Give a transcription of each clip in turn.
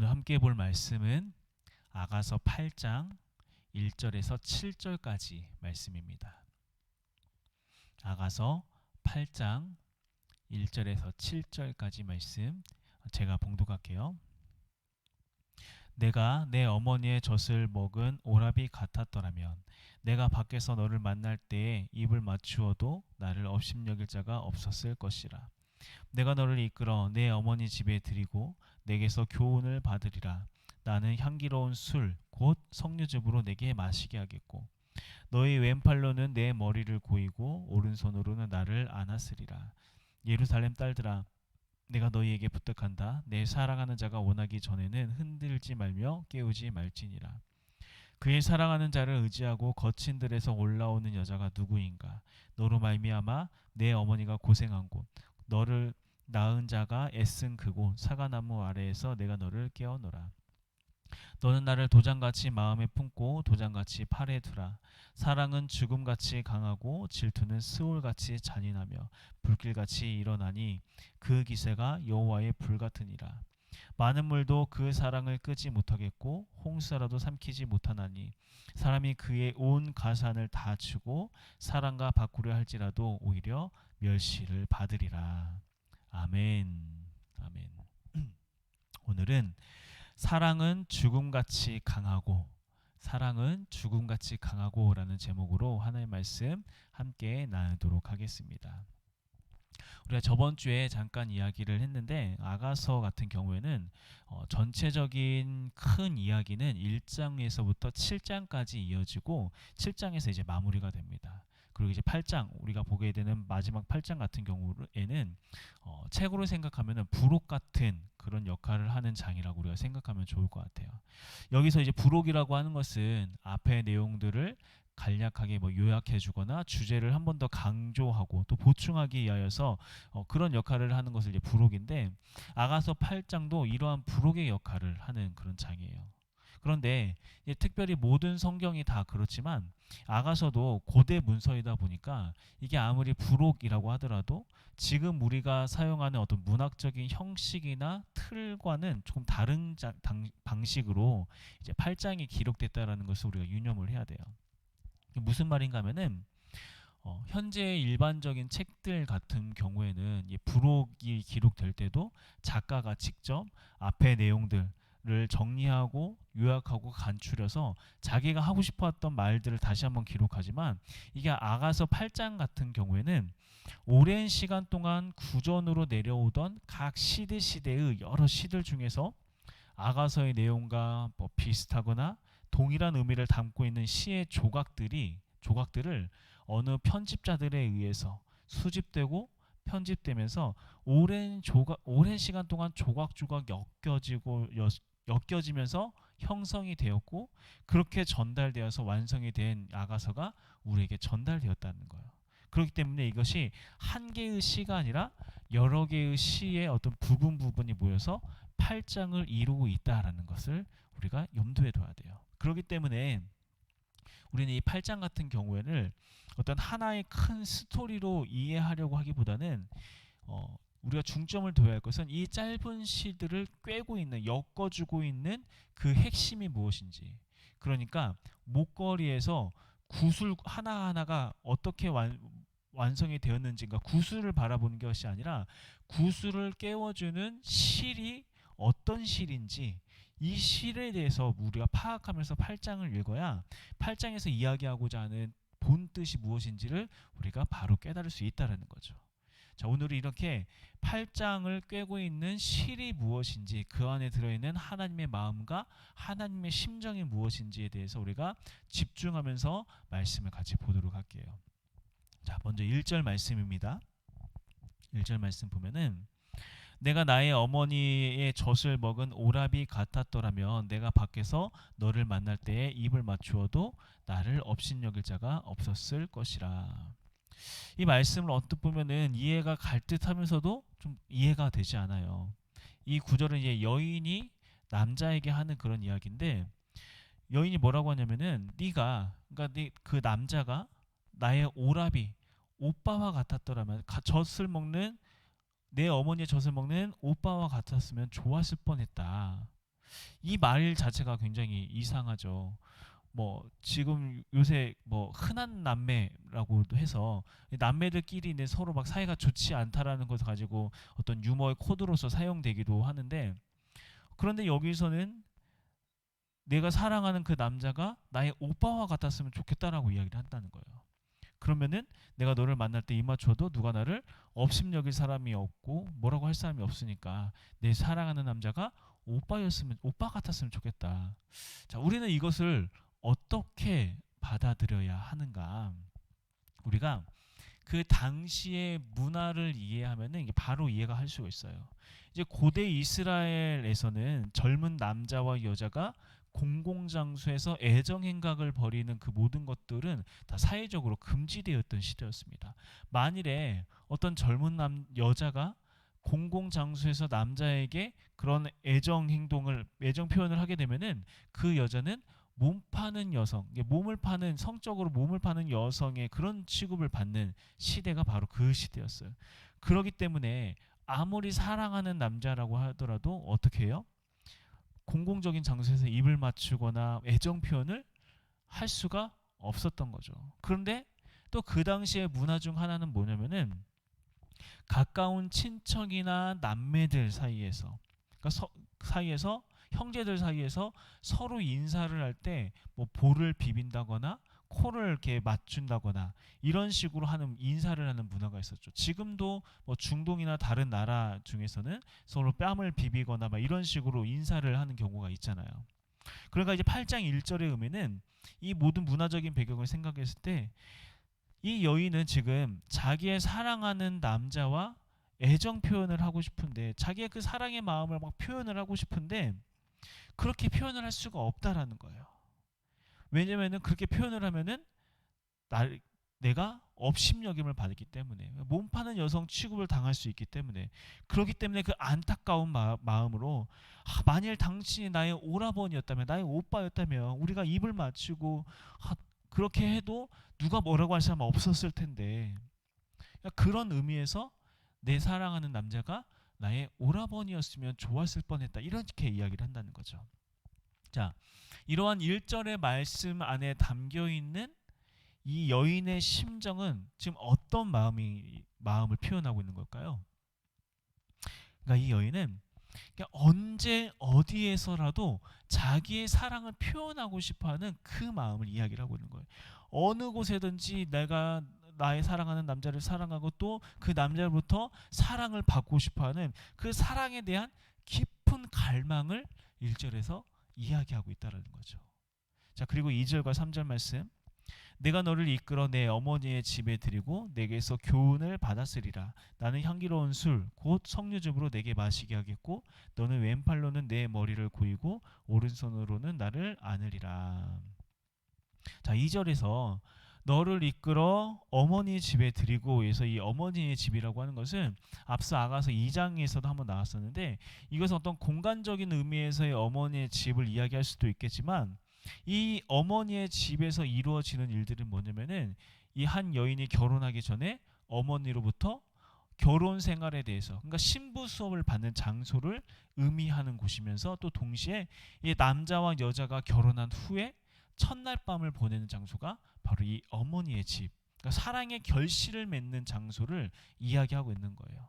오늘 함께 볼 말씀은 아가서 8장 1절에서 7절까지 말씀입니다. 아가서 8장 1절에서 7절까지 말씀 제가 봉독할게요. 내가 내 어머니의 젖을 먹은 오라비 같았더라면 내가 밖에서 너를 만날 때에 입을 맞추어도 나를 업심여길 자가 없었을 것이라. 내가 너를 이끌어 내 어머니 집에 들이고 내게서 교훈을 받으리라. 나는 향기로운 술 곧 석류즙으로 내게 마시게 하겠고 너희 왼팔로는 내 머리를 고이고 오른손으로는 나를 안았으리라. 예루살렘 딸들아 내가 너희에게 부탁한다. 내 사랑하는 자가 원하기 전에는 흔들지 말며 깨우지 말지니라. 그의 사랑하는 자를 의지하고 거친 들에서 올라오는 여자가 누구인가? 너로 말미암아 내 어머니가 고생한 곳, 너를 낳은 자가 애쓴 그곳 사과나무 아래에서 내가 너를 깨어노라. 너는 나를 도장같이 마음에 품고 도장같이 팔에 두라. 사랑은 죽음같이 강하고 질투는 스올같이 잔인하며 불길같이 일어나니 그 기세가 여호와의 불 같으니라. 많은 물도 그 사랑을 끄지 못하겠고 홍수라도 삼키지 못하나니 사람이 그의 온 가산을 다 주고 사랑과 바꾸려 할지라도 오히려 멸시를 받으리라. 아멘. 아멘. 오늘은 사랑은 죽음같이 강하고 사랑은 죽음같이 강하고라는 제목으로 하나의 말씀 함께 나누도록 하겠습니다. 우리가 저번 주에 잠깐 이야기를 했는데 아가서 같은 경우에는 어, 전체적인 큰 이야기는 1장에서부터 7장까지 이어지고 7장에서 이제 마무리가 됩니다. 그리고 이제 8장 우리가 보게 되는 마지막 8장 같은 경우에는 어, 책으로 생각하면은 부록 같은 그런 역할을 하는 장이라고 우리가 생각하면 좋을 것 같아요. 여기서 이제 부록이라고 하는 것은 앞의 내용들을 간략하게 뭐 요약해주거나 주제를 한 번 더 강조하고 또 보충하기 위하여서 어, 그런 역할을 하는 것을 이제 부록인데 아가서 8장도 이러한 부록의 역할을 하는 그런 장이에요. 그런데 특별히 모든 성경이 다 그렇지만 아가서도 고대 문서이다 보니까 이게 아무리 부록이라고 하더라도 지금 우리가 사용하는 어떤 문학적인 형식이나 틀과는 조금 다른 자, 당, 방식으로 이제 8장이 기록됐다라는 것을 우리가 유념을 해야 돼요. 무슨 말인가 하면은 어, 현재 일반적인 책들 같은 경우에는 이 부록이 기록될 때도 작가가 직접 앞의 내용들 를 정리하고 요약하고 간추려서 자기가 하고 싶었던 말들을 다시 한번 기록하지만 이게 아가서 8장 같은 경우에는 오랜 시간 동안 구전으로 내려오던 각 시대 시대의 여러 시들 중에서 아가서의 내용과 뭐 비슷하거나 동일한 의미를 담고 있는 시의 조각들이 조각들을 어느 편집자들에 의해서 수집되고 편집되면서 오랜 조각 오랜 시간 동안 조각조각 엮여지고 엮여지면서 형성이 되었고 그렇게 전달되어서 완성이 된 아가서가 우리에게 전달되었다는 거예요. 그렇기 때문에 이것이 한 개의 시가 아니라 여러 개의 시의 어떤 부분 부분이 모여서 8장을 이루고 있다라는 것을 우리가 염두에 둬야 돼요. 그렇기 때문에 우리는 이 8장 같은 경우에는 어떤 하나의 큰 스토리로 이해하려고 하기보다는 어, 우리가 중점을 둬야 할 것은 이 짧은 시들을 꿰고 있는 엮어주고 있는 그 핵심이 무엇인지 그러니까 목걸이에서 구슬 하나하나가 어떻게 완, 완성이 되었는지가 구슬을 바라보는 것이 아니라 구슬을 깨워주는 실이 어떤 실인지 이 실에 대해서 우리가 파악하면서 8장을 읽어야 8장에서 이야기하고자 하는 본 뜻이 무엇인지를 우리가 바로 깨달을 수 있다는 거죠. 자, 오늘은 이렇게 8장을 꿰고 있는 실이 무엇인지 그 안에 들어있는 하나님의 마음과 하나님의 심정이 무엇인지에 대해서 우리가 집중하면서 말씀을 같이 보도록 할게요. 자, 먼저 1절 말씀입니다. 1절 말씀 보면은 내가 나의 어머니의 젖을 먹은 오라비 같았더라면 내가 밖에서 너를 만날 때에 입을 맞추어도 나를 업신여길 자가 없었을 것이라. 이 말씀을 언뜻 보면은 이해가 갈 듯하면서도 좀 이해가 되지 않아요. 이 구절은 이제 여인이 남자에게 하는 그런 이야기인데 여인이 뭐라고 하냐면은 네가 그러니까 네, 그 남자가 나의 오라비 오빠와 같았더라면 젖을 먹는 내 어머니의 젖을 먹는 오빠와 같았으면 좋았을 뻔했다. 이 말 자체가 굉장히 이상하죠. 뭐 지금 요새 뭐 흔한 남매라고도 해서 남매들끼리 는 서로 막 사이가 좋지 않다라는 것을 가지고 어떤 유머의 코드로서 사용되기도 하는데 그런데 여기서는 내가 사랑하는 그 남자가 나의 오빠와 같았으면 좋겠다라고 이야기를 한다는 거예요. 그러면은 내가 너를 만날 때 입맞춰도 누가 나를 업심여길 사람이 없고 뭐라고 할 사람이 없으니까 내 사랑하는 남자가 오빠였으면 오빠 같았으면 좋겠다. 자, 우리는 이것을 어떻게 받아들여야 하는가? 우리가 그 당시의 문화를 이해하면은 이게 바로 이해가 할 수가 있어요. 이제 고대 이스라엘에서는 젊은 남자와 여자가 공공장소에서 애정 행각을 벌이는 그 모든 것들은 다 사회적으로 금지되었던 시대였습니다. 만일에 어떤 젊은 남 여자가 공공장소에서 남자에게 그런 애정 행동을 애정 표현을 하게 되면은 그 여자는 몸 파는 여성, 몸을 파는 성적으로 몸을 파는 여성의 그런 취급을 받는 시대가 바로 그 시대였어요. 그러기 때문에 아무리 사랑하는 남자라고 하더라도 어떻게 해요? 공공적인 장소에서 입을 맞추거나 애정 표현을 할 수가 없었던 거죠. 그런데 또 그 당시의 문화 중 하나는 뭐냐면은 가까운 친척이나 남매들 사이에서 그러니까 서, 사이에서 형제들 사이에서 서로 인사를 할 때 뭐 볼을 비빈다거나 코를 이렇게 맞춘다거나 이런 식으로 하는 인사를 하는 문화가 있었죠. 지금도 뭐 중동이나 다른 나라 중에서는 서로 뺨을 비비거나 막 이런 식으로 인사를 하는 경우가 있잖아요. 그러니까 이제 8장 1절의 의미는 이 모든 문화적인 배경을 생각했을 때 이 여인은 지금 자기의 사랑하는 남자와 애정 표현을 하고 싶은데 자기의 그 사랑의 마음을 막 표현을 하고 싶은데 그렇게 표현을 할 수가 없다라는 거예요. 왜냐면은 그렇게 표현을 하면은 날 내가 업심여김을 받기 때문에 몸 파는 여성 취급을 당할 수 있기 때문에 그렇기 때문에 그 안타까운 마, 음으로 아, 만일 당신이 나의 오라버니였다면 나의 오빠였다면 우리가 입을 맞추고 아, 그렇게 해도 누가 뭐라고 할 사람 없었을 텐데 그러니까 그런 의미에서 내 사랑하는 남자가 나의 오라버니였으면 좋았을 뻔했다 이렇게 이야기를 한다는 거죠. 자, 이러한 1절의 말씀 안에 담겨 있는 이 여인의 심정은 지금 어떤 마음이 마음을 표현하고 있는 걸까요? 그러니까 이 여인은 그러니까 언제 어디에서라도 자기의 사랑을 표현하고 싶어하는 그 마음을 이야기를 하고 있는 거예요. 어느 곳에든지 내가 나의 사랑하는 남자를 사랑하고 또 그 남자로부터 사랑을 받고 싶어하는 그 사랑에 대한 깊은 갈망을 1절에서 이야기하고 있다라는 거죠. 자, 그리고 2절과 3절 말씀. 내가 너를 이끌어 내 어머니의 집에 드리고 내게서 교훈을 받았으리라. 나는 향기로운 술 곧 석류즙으로 내게 마시게 하겠고 너는 왼팔로는 내 머리를 고이고 오른손으로는 나를 안으리라. 자, 2절에서 너를 이끌어 어머니의 집에 드리고 해서 이 어머니의 집이라고 하는 것은 앞서 아가서 2장에서도 한번 나왔었는데 이것은 어떤 공간적인 의미에서의 어머니의 집을 이야기할 수도 있겠지만 이 어머니의 집에서 이루어지는 일들은 뭐냐면은 이 한 여인이 결혼하기 전에 어머니로부터 결혼 생활에 대해서 그러니까 신부 수업을 받는 장소를 의미하는 곳이면서 또 동시에 이 남자와 여자가 결혼한 후에 첫날 밤을 보내는 장소가 바로 이 어머니의 집, 그러니까 사랑의 결실을 맺는 장소를 이야기하고 있는 거예요.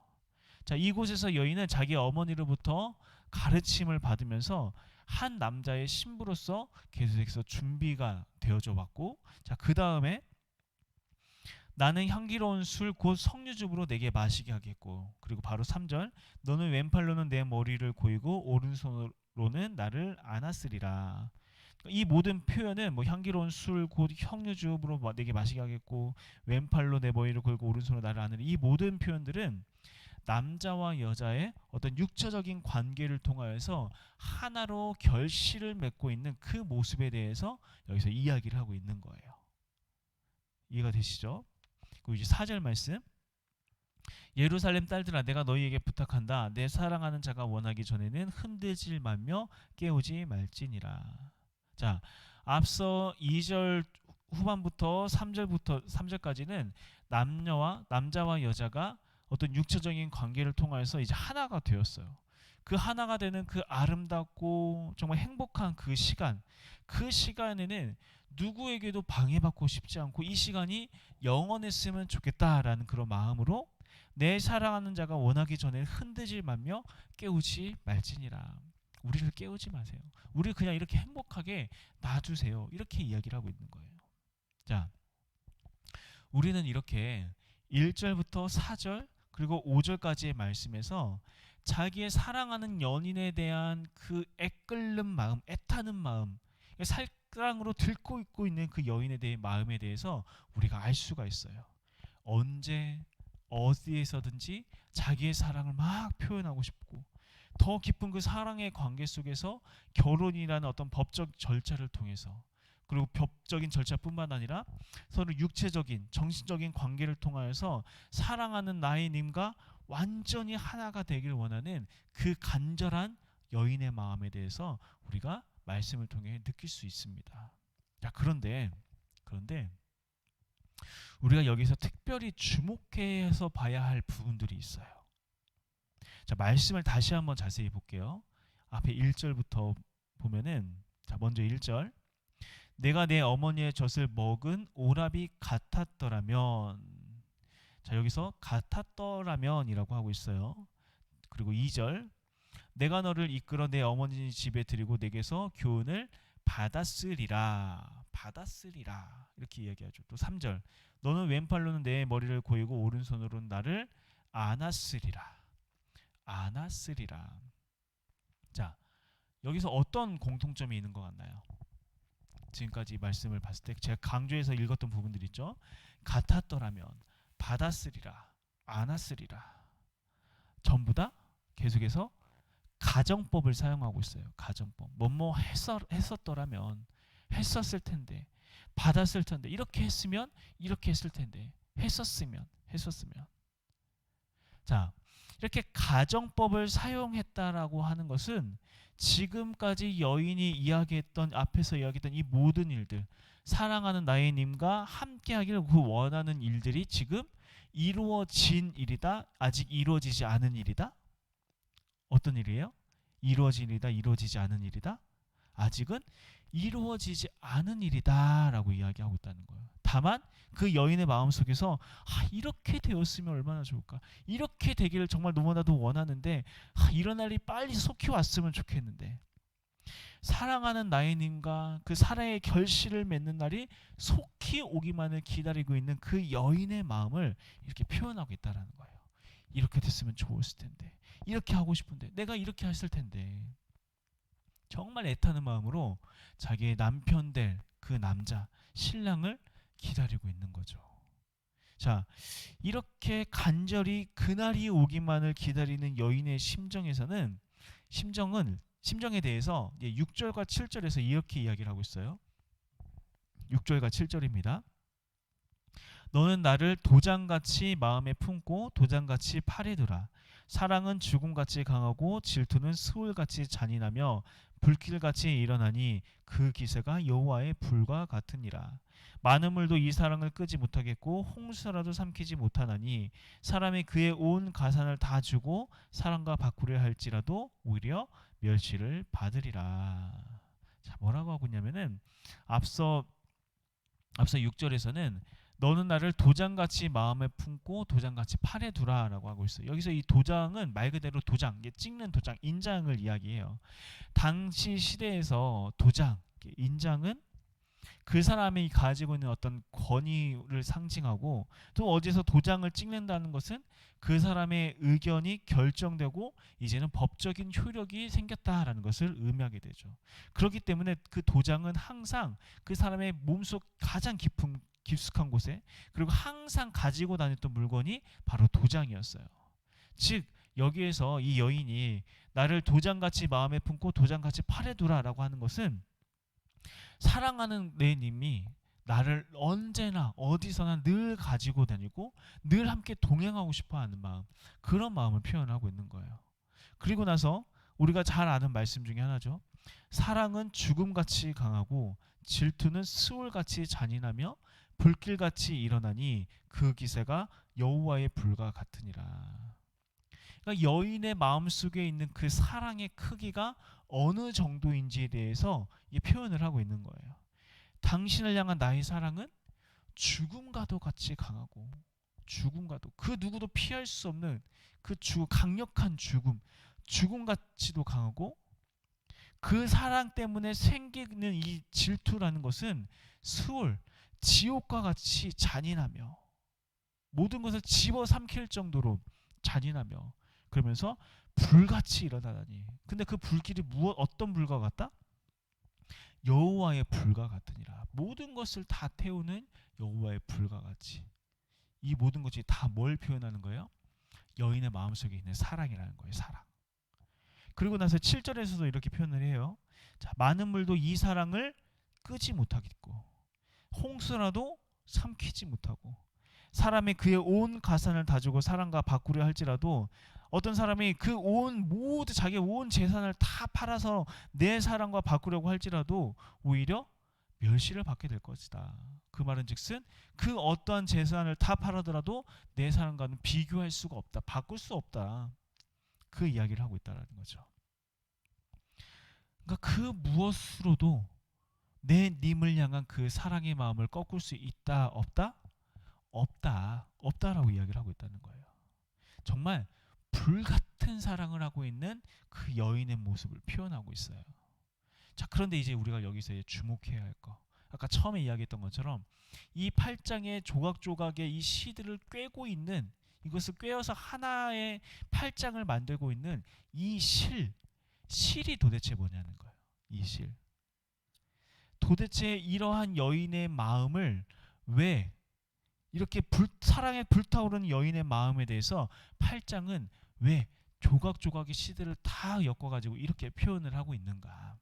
자, 이곳에서 여인은 자기 어머니로부터 가르침을 받으면서 한 남자의 신부로서 계속해서 준비가 되어져 왔고, 자, 그 다음에 나는 향기로운 술 곧 석류즙으로 내게 마시게 하겠고 그리고 바로 3절 너는 왼팔로는 내 머리를 고이고 오른손으로는 나를 안았으리라 이 모든 표현은 뭐 향기로운 술 곧 형류주으로 내게 마시게 하겠고 왼팔로 내 머리를 걸고 오른손으로 나를 안으리 이 모든 표현들은 남자와 여자의 어떤 육체적인 관계를 통하여서 하나로 결실을 맺고 있는 그 모습에 대해서 여기서 이야기를 하고 있는 거예요. 이해가 되시죠? 그리고 이제 4절 말씀 예루살렘 딸들아 내가 너희에게 부탁한다 내 사랑하는 자가 원하기 전에는 흔들질 말며 깨우지 말지니라 자, 앞서 2절 후반부터 3절부터 3절까지는 남녀와 남자와 여자가 어떤 육체적인 관계를 통해서 이제 하나가 되었어요. 그 하나가 되는 그 아름답고 정말 행복한 그 시간, 그 시간에는 누구에게도 방해받고 싶지 않고 이 시간이 영원했으면 좋겠다라는 그런 마음으로 내 사랑하는 자가 원하기 전에 흔들지 말며 깨우지 말지니라. 우리를 깨우지 마세요. 우리 그냥 이렇게 행복하게 놔두세요. 이렇게 이야기를 하고 있는 거예요. 자, 우리는 이렇게 1절부터 4절 그리고 5절까지의 말씀에서 자기의 사랑하는 연인에 대한 그 애끓는 마음, 애타는 마음, 살랑으로 들고 있고 있는 그 여인에 대한 마음에 대해서 우리가 알 수가 있어요. 언제 어디에서든지 자기의 사랑을 막 표현하고 싶고 더 깊은 그 사랑의 관계 속에서 결혼이라는 어떤 법적 절차를 통해서 그리고 법적인 절차뿐만 아니라 서로 육체적인 정신적인 관계를 통하여서 사랑하는 나의 님과 완전히 하나가 되길 원하는 그 간절한 여인의 마음에 대해서 우리가 말씀을 통해 느낄 수 있습니다. 자, 그런데 그런데 우리가 여기서 특별히 주목해서 봐야 할 부분들이 있어요. 자, 말씀을 다시 한번 자세히 볼게요. 앞에 1절부터 보면은 자, 먼저 1절. 내가 내 어머니의 젖을 먹은 오랍이 같았더라면 자, 여기서 같았더라면이라고 하고 있어요. 그리고 2절. 내가 너를 이끌어 내 어머니 집에 드리고 내게서 교훈을 받았으리라. 받았으리라. 이렇게 이야기하죠. 또 3절. 너는 왼팔로는 내 머리를 고이고 오른손으로는 나를 안았으리라. 안았으리라. 자, 여기서 어떤 공통점이 있는 것 같나요? 지금까지 말씀을 봤을 때 제가 강조해서 읽었던 부분들 있죠. 같았더라면 받았으리라, 안았으리라. 전부 다 계속해서 가정법을 사용하고 있어요. 가정법. 뭐뭐 했었, 했었더라면 했었을 텐데 받았을 텐데 이렇게 했으면 이렇게 했을 텐데 했었으면 했었으면 자 이렇게 가정법을 사용했다라고 하는 것은 지금까지 여인이 이야기했던 앞에서 이야기했던 이 모든 일들 사랑하는 나의 님과 함께 하기를 그 원하는 일들이 지금 이루어진 일이다? 아직 이루어지지 않은 일이다? 어떤 일이에요? 이루어진 일이다 이루어지지 않은 일이다 아직은 이루어지지 않은 일이다라고 이야기하고 있다는 거예요. 다만 그 여인의 마음 속에서 아, 이렇게 되었으면 얼마나 좋을까. 이렇게 되기를 정말 너무나도 원하는데 아, 이런 날이 빨리 속히 왔으면 좋겠는데 사랑하는 나이님과 그 사랑의 결실을 맺는 날이 속히 오기만을 기다리고 있는 그 여인의 마음을 이렇게 표현하고 있다라는 거예요. 이렇게 됐으면 좋았을 텐데 이렇게 하고 싶은데 내가 이렇게 했을 텐데 정말 애타는 마음으로 자기의 남편 될 그 남자 신랑을 기다리고 있는 거죠. 자, 이렇게 간절히 그날이 오기만을 기다리는 여인의 심정에서는 심정은 심정에 대해서 6절과 7절에서 이렇게 이야기를 하고 있어요. 6절과 7절입니다. 너는 나를 도장같이 마음에 품고 도장같이 팔에 두라. 사랑은 죽음같이 강하고 질투는 스울같이 잔인하며 불길같이 일어나니 그 기세가 여호와의 불과 같으니라. 많은 물도 이 사랑을 끄지 못하겠고 홍수라도 삼키지 못하나니 사람이 그의 온 가산을 다 주고 사랑과 바꾸려 할지라도 오히려 멸시를 받으리라. 자, 뭐라고 하고 있냐면은 앞서 앞서 6절에서는 너는 나를 도장같이 마음에 품고 도장같이 팔에 두라라고 하고 있어요. 여기서 이 도장은 말 그대로 도장, 찍는 도장, 인장을 이야기해요. 당시 시대에서 도장, 인장은 그 사람이 가지고 있는 어떤 권위를 상징하고 또 어디서 도장을 찍는다는 것은 그 사람의 의견이 결정되고 이제는 법적인 효력이 생겼다라는 것을 의미하게 되죠. 그렇기 때문에 그 도장은 항상 그 사람의 몸속 가장 깊은 깊숙한 곳에 그리고 항상 가지고 다녔던 물건이 바로 도장이었어요. 즉 여기에서 이 여인이 나를 도장같이 마음에 품고 도장같이 팔에 두라라고 하는 것은 사랑하는 내 님이 나를 언제나 어디서나 늘 가지고 다니고 늘 함께 동행하고 싶어 하는 마음 그런 마음을 표현하고 있는 거예요. 그리고 나서 우리가 잘 아는 말씀 중에 하나죠. 사랑은 죽음같이 강하고 질투는 스울같이 잔인하며 불길같이 일어나니 그 기세가 여호와의 불과 같으니라. 그러니까 여인의 마음 속에 있는 그 사랑의 크기가 어느 정도인지에 대해서 이 표현을 하고 있는 거예요. 당신을 향한 나의 사랑은 죽음과도 같이 강하고 죽음과도 그 누구도 피할 수 없는 그 주, 강력한 죽음, 죽음같이도 강하고 그 사랑 때문에 생기는 이 질투라는 것은 수월, 지옥과 같이 잔인하며 모든 것을 집어삼킬 정도로 잔인하며 그러면서 불같이 일어나다니. 근데 그 불길이 무엇 어떤 불과 같다? 여호와의 불과 같으니라. 모든 것을 다 태우는 여호와의 불과 같이. 이 모든 것이 다 뭘 표현하는 거예요? 여인의 마음속에 있는 사랑이라는 거예요. 사랑. 그리고 나서 7절에서도 이렇게 표현을 해요. 자, 많은 물도 이 사랑을 끄지 못하겠고 홍수라도 삼키지 못하고 사람이 그의 온 가산을 다 주고 사랑과 바꾸려 할지라도 어떤 사람이 그 온 모두 자기 온 재산을 다 팔아서 내 사랑과 바꾸려고 할지라도 오히려 멸시를 받게 될 것이다. 그 말은즉슨 그 어떠한 재산을 다 팔아더라도 내 사랑과는 비교할 수가 없다. 바꿀 수 없다. 그 이야기를 하고 있다라는 거죠. 그러니까 그 무엇으로도 내 님을 향한 그 사랑의 마음을 꺾을 수 있다 없다 없다 없다라고 이야기를 하고 있다는 거예요. 정말 불 같은 사랑을 하고 있는 그 여인의 모습을 표현하고 있어요. 자 그런데 이제 우리가 여기서 이제 주목해야 할 거. 아까 처음에 이야기했던 것처럼 이 8장의 조각조각의 이 시들을 꿰고 있는 이것을 꿰어서 하나의 8장을 만들고 있는 이 실, 실이 도대체 뭐냐는 거예요. 이 실. 도대체 이러한 여인의 마음을 왜 이렇게 불, 사랑에 불타오르는 여인의 마음에 대해서 8장은 왜 조각조각의 시들을 다 엮어가지고 이렇게 표현을 하고 있는가.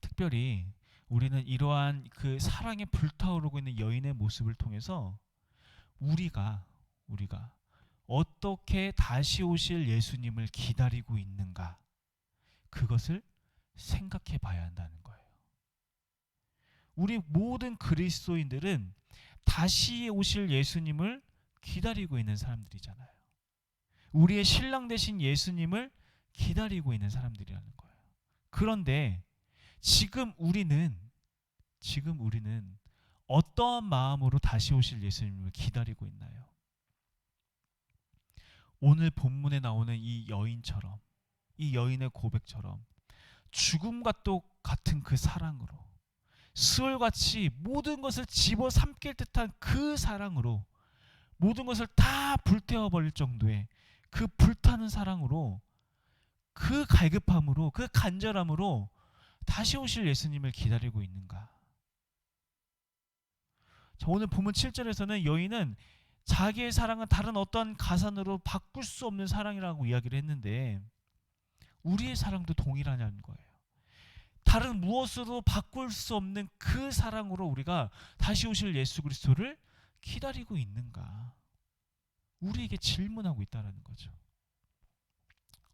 특별히 우리는 이러한 그 사랑에 불타오르고 있는 여인의 모습을 통해서 우리가 우리가 어떻게 다시 오실 예수님을 기다리고 있는가 그것을 생각해 봐야 한다는 거예요. 우리 모든 그리스도인들은 다시 오실 예수님을 기다리고 있는 사람들이잖아요. 우리의 신랑 되신 예수님을 기다리고 있는 사람들이라는 거예요. 그런데 지금 우리는 지금 우리는 어떠한 마음으로 다시 오실 예수님을 기다리고 있나요? 오늘 본문에 나오는 이 여인처럼 이 여인의 고백처럼 죽음과 또 같은 그 사랑으로 수월같이 모든 것을 집어삼킬 듯한 그 사랑으로 모든 것을 다 불태워 버릴 정도의 그 불타는 사랑으로 그 갈급함으로 그 간절함으로 다시 오실 예수님을 기다리고 있는가? 자, 오늘 본문 7절에서는 여인은 자기의 사랑은 다른 어떤 가산으로 바꿀 수 없는 사랑이라고 이야기를 했는데 우리의 사랑도 동일하냐는 거예요. 다른 무엇으로 바꿀 수 없는 그 사랑으로 우리가 다시 오실 예수 그리스도를 기다리고 있는가? 우리에게 질문하고 있다라는 거죠.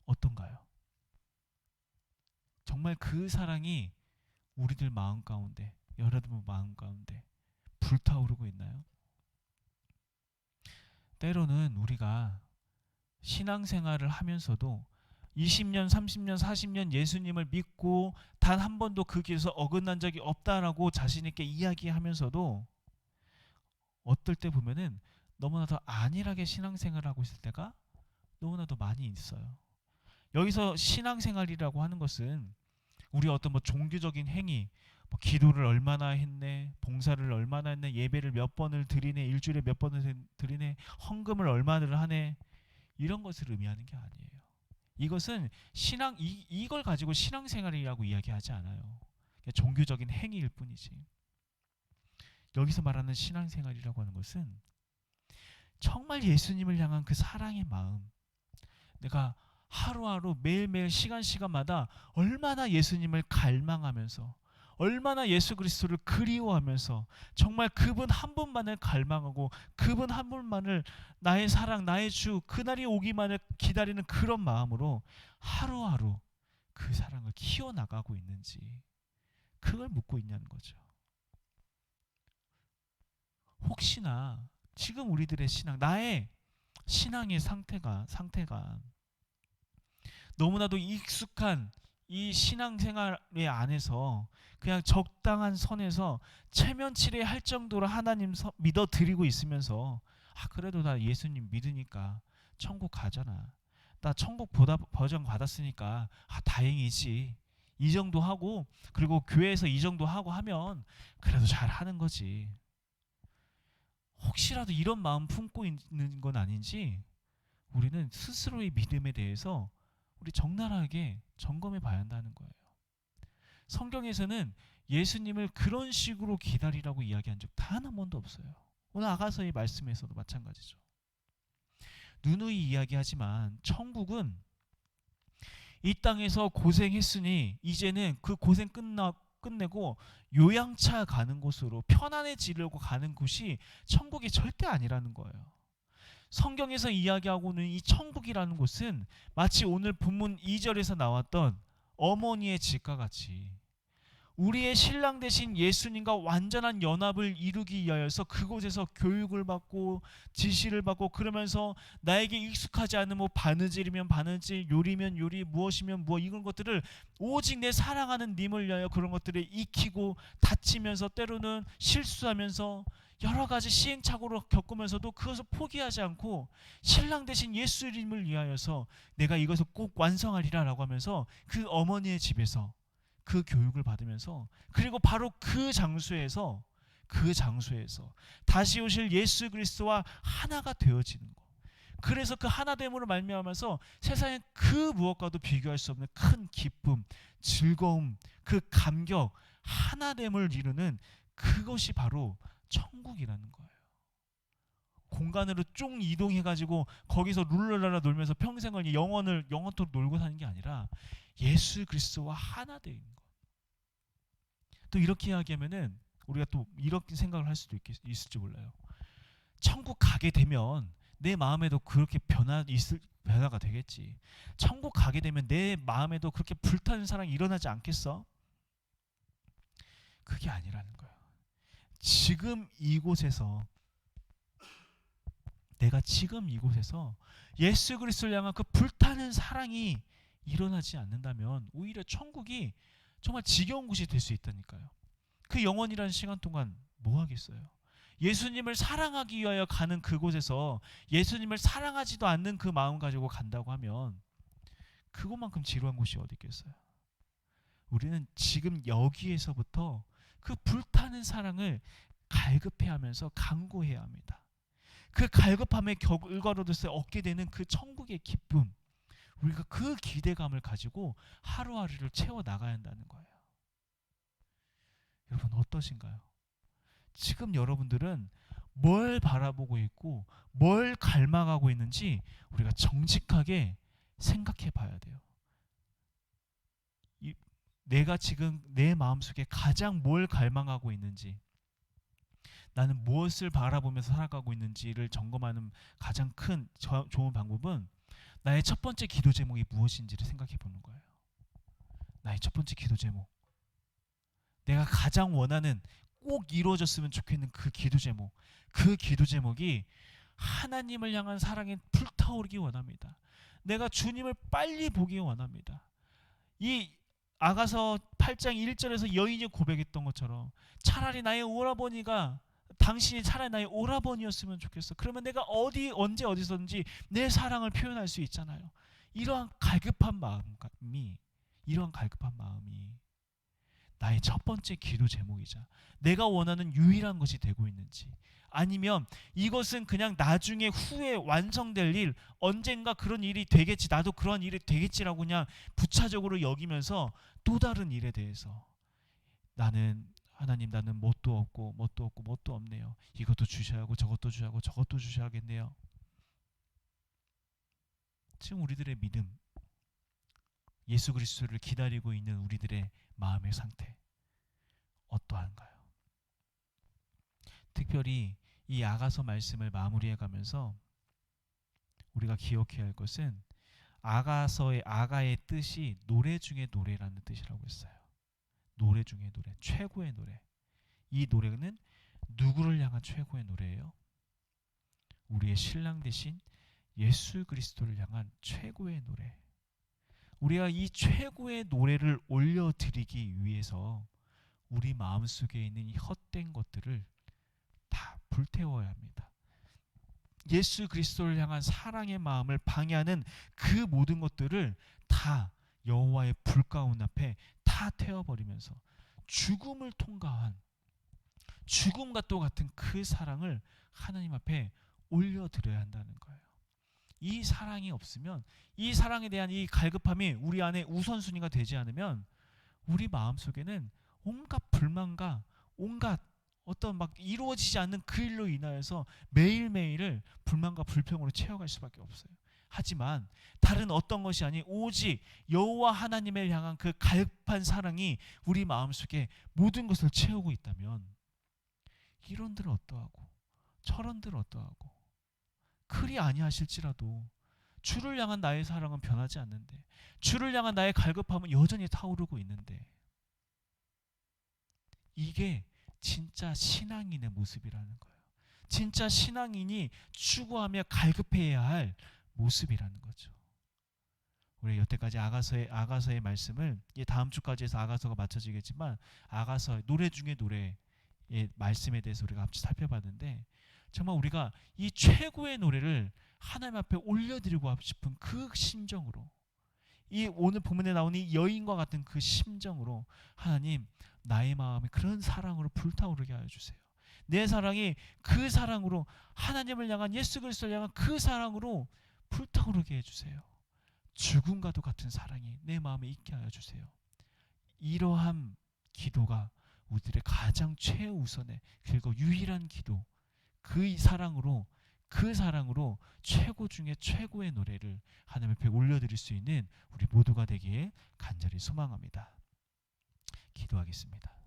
어떤가요? 정말 그 사랑이 우리들 마음 가운데, 여러분 마음 가운데 불타오르고 있나요? 때로는 우리가 신앙생활을 하면서도 20년, 30년, 40년 예수님을 믿고 단 한 번도 그 길에서 어긋난 적이 없다라고 자신 있게 이야기하면서도 어떨 때 보면은 너무나도 안일하게 신앙생활을 하고 있을 때가 너무나도 많이 있어요. 여기서 신앙생활이라고 하는 것은 우리 어떤 뭐 종교적인 행위, 뭐 기도를 얼마나 했네, 봉사를 얼마나 했네, 예배를 몇 번을 드리네, 일주일에 몇 번을 드리네, 헌금을 얼마를 하네 이런 것을 의미하는 게 아니에요. 이것은 신앙 이, 이걸 가지고 신앙생활이라고 이야기하지 않아요. 종교적인 행위일 뿐이지. 여기서 말하는 신앙생활이라고 하는 것은 정말 예수님을 향한 그 사랑의 마음. 내가 하루하루 매일매일 시간 시간마다 얼마나 예수님을 갈망하면서 얼마나 예수 그리스도를 그리워하면서 정말 그분 한 분만을 갈망하고 그분 한 분만을 나의 사랑, 나의 주, 그날이 오기만을 기다리는 그런 마음으로 하루하루 그 사랑을 키워 나가고 있는지 그걸 묻고 있냐는 거죠. 혹시나 지금 우리들의 신앙, 나의 신앙의 상태가 상태가 너무나도 익숙한 이 신앙생활의 안에서 그냥 적당한 선에서 체면치레 할 정도로 하나님 서- 믿어 드리고 있으면서 아 그래도 나 예수님 믿으니까 천국 가잖아. 나 천국 보다 버전 받았으니까 아 다행이지. 이 정도 하고 그리고 교회에서 이 정도 하고 하면 그래도 잘 하는 거지. 혹시라도 이런 마음 품고 있는 건 아닌지 우리는 스스로의 믿음에 대해서 우리 적나라하게 점검해 봐야 한다는 거예요. 성경에서는 예수님을 그런 식으로 기다리라고 이야기한 적 단 한 번도 없어요. 오늘 아가서의 말씀에서도 마찬가지죠. 누누이 이야기하지만 천국은 이 땅에서 고생했으니 이제는 그 고생 끝나 끝내고 요양차 가는 곳으로 편안해지려고 가는 곳이 천국이 절대 아니라는 거예요. 성경에서 이야기하고는 이 천국이라는 곳은 마치 오늘 본문 2절에서 나왔던 어머니의 집과 같이 우리의 신랑 되신 예수님과 완전한 연합을 이루기 위하여서 그곳에서 교육을 받고 지시를 받고 그러면서 나에게 익숙하지 않은 뭐 바느질이면 바느질, 요리면 요리, 무엇이면 무엇 이런 것들을 오직 내 사랑하는 님을 위하여 그런 것들을 익히고 다치면서 때로는 실수하면서 여러 가지 시행착오를 겪으면서도 그것을 포기하지 않고 신랑 대신 예수님을 위하여서 내가 이것을 꼭 완성하리라라고 하면서 그 어머니의 집에서 그 교육을 받으면서 그리고 바로 그 장소에서 그 장소에서 다시 오실 예수 그리스도와 하나가 되어지는 것. 그래서 그 하나됨으로 말미암아서 세상의 그 무엇과도 비교할 수 없는 큰 기쁨, 즐거움, 그 감격, 하나됨을 이루는 그것이 바로 천국이라는 거예요. 공간으로 쭉 이동해 가지고 거기서 룰러라라 놀면서 평생을 영원을 영원토록 놀고 사는 게 아니라 예수 그리스도와 하나 되는 것. 또 이렇게 이야기하면은 우리가 또 이렇게 생각을 할 수도 있, 있을지 몰라요. 천국 가게 되면 내 마음에도 그렇게 변화 있을 변화가 되겠지. 천국 가게 되면 내 마음에도 그렇게 불타는 사랑이 일어나지 않겠어? 그게 아니라는 거예요. 지금 이곳에서 내가 지금 이곳에서 예수 그리스도를 향한 그 불타는 사랑이 일어나지 않는다면 오히려 천국이 정말 지겨운 곳이 될 수 있다니까요. 그 영원이라는 시간 동안 뭐 하겠어요? 예수님을 사랑하기 위하여 가는 그곳에서 예수님을 사랑하지도 않는 그 마음 가지고 간다고 하면 그것만큼 지루한 곳이 어디 있겠어요? 우리는 지금 여기에서부터 그 불타는 사랑을 갈급해 하면서 강구해야 합니다. 그 갈급함의 결과로서 얻게 되는 그 천국의 기쁨, 우리가 그 기대감을 가지고 하루하루를 채워 나가야 한다는 거예요. 여러분 어떠신가요? 지금 여러분들은 뭘 바라보고 있고 뭘 갈망하고 있는지 우리가 정직하게 생각해 봐야 돼요. 이, 내가 지금 내 마음속에 가장 뭘 갈망하고 있는지 나는 무엇을 바라보면서 살아가고 있는지를 점검하는 가장 큰 저, 좋은 방법은 나의 첫 번째 기도 제목이 무엇인지를 생각해 보는 거예요. 나의 첫 번째 기도 제목. 내가 가장 원하는 꼭 이루어졌으면 좋겠는 그 기도 제목. 그 기도 제목이 하나님을 향한 사랑에 불타오르기 원합니다. 내가 주님을 빨리 보기 원합니다. 이 아가서 8장 1절에서 여인이 고백했던 것처럼 차라리 나의 오라버니가 당신이 차라리 나의 오라버니였으면 좋겠어. 그러면 내가 어디 언제 어디서든지 내 사랑을 표현할 수 있잖아요. 이러한 갈급한 마음이 이러한 갈급한 마음이 나의 첫 번째 기도 제목이자 내가 원하는 유일한 것이 되고 있는지 아니면 이것은 그냥 나중에 후에 완성될 일 언젠가 그런 일이 되겠지 나도 그런 일이 되겠지라고 그냥 부차적으로 여기면서 또 다른 일에 대해서 나는 하나님 나는 뭣도 없고 뭣도 없고 뭣도 없네요. 이것도 주셔야 하고 저것도 주셔야 하고 저것도 주셔야겠네요. 지금 우리들의 믿음 예수 그리스도를 기다리고 있는 우리들의 마음의 상태 어떠한가요? 특별히 이 아가서 말씀을 마무리해 가면서 우리가 기억해야 할 것은 아가서의 아가의 뜻이 노래 중에 노래라는 뜻이라고 했어요. 노래 중에 노래, 최고의 노래. 이 노래는 누구를 향한 최고의 노래예요? 우리의 신랑 대신 예수 그리스도를 향한 최고의 노래. 우리가 이 최고의 노래를 올려드리기 위해서 우리 마음속에 있는 이 헛된 것들을 다 불태워야 합니다. 예수 그리스도를 향한 사랑의 마음을 방해하는 그 모든 것들을 다 여호와의 불 가운 앞에 다 태워버리면서 죽음을 통과한 죽음과 또 같은 그 사랑을 하나님 앞에 올려드려야 한다는 거예요. 이 사랑이 없으면 이 사랑에 대한 이 갈급함이 우리 안에 우선순위가 되지 않으면 우리 마음 속에는 온갖 불만과 온갖 어떤 막 이루어지지 않는 그 일로 인하여서 매일매일을 불만과 불평으로 채워갈 수밖에 없어요. 하지만 다른 어떤 것이 아닌 오직 여호와 하나님을 향한 그 갈급한 사랑이 우리 마음속에 모든 것을 채우고 있다면 이런들 어떠하고 저런들 어떠하고 그리 아니하실지라도 주를 향한 나의 사랑은 변하지 않는데 주를 향한 나의 갈급함은 여전히 타오르고 있는데 이게 진짜 신앙인의 모습이라는 거예요. 진짜 신앙인이 추구하며 갈급해야 할 모습이라는 거죠. 우리 여태까지 아가서의 아가서의 말씀을 이 다음 주까지 해서 아가서가 맞춰지겠지만 아가서 노래 중에 노래의 말씀에 대해서 우리가 같이 살펴봤는데 정말 우리가 이 최고의 노래를 하나님 앞에 올려드리고 싶은 그 심정으로 이 오늘 본문에 나오는 이 여인과 같은 그 심정으로 하나님 나의 마음에 그런 사랑으로 불타오르게 하여 주세요. 내 사랑이 그 사랑으로 하나님을 향한 예수 그리스도를 향한 그 사랑으로 불타오르게 해 주세요. 죽음과도 같은 사랑이 내 마음에 있게 하여 주세요. 이러한 기도가 우리들의 가장 최우선의 그리고 유일한 기도 그 사랑으로 그 사랑으로 최고 중에 최고의 노래를 하나님 앞에 올려드릴 수 있는 우리 모두가 되기에 간절히 소망합니다. 기도하겠습니다.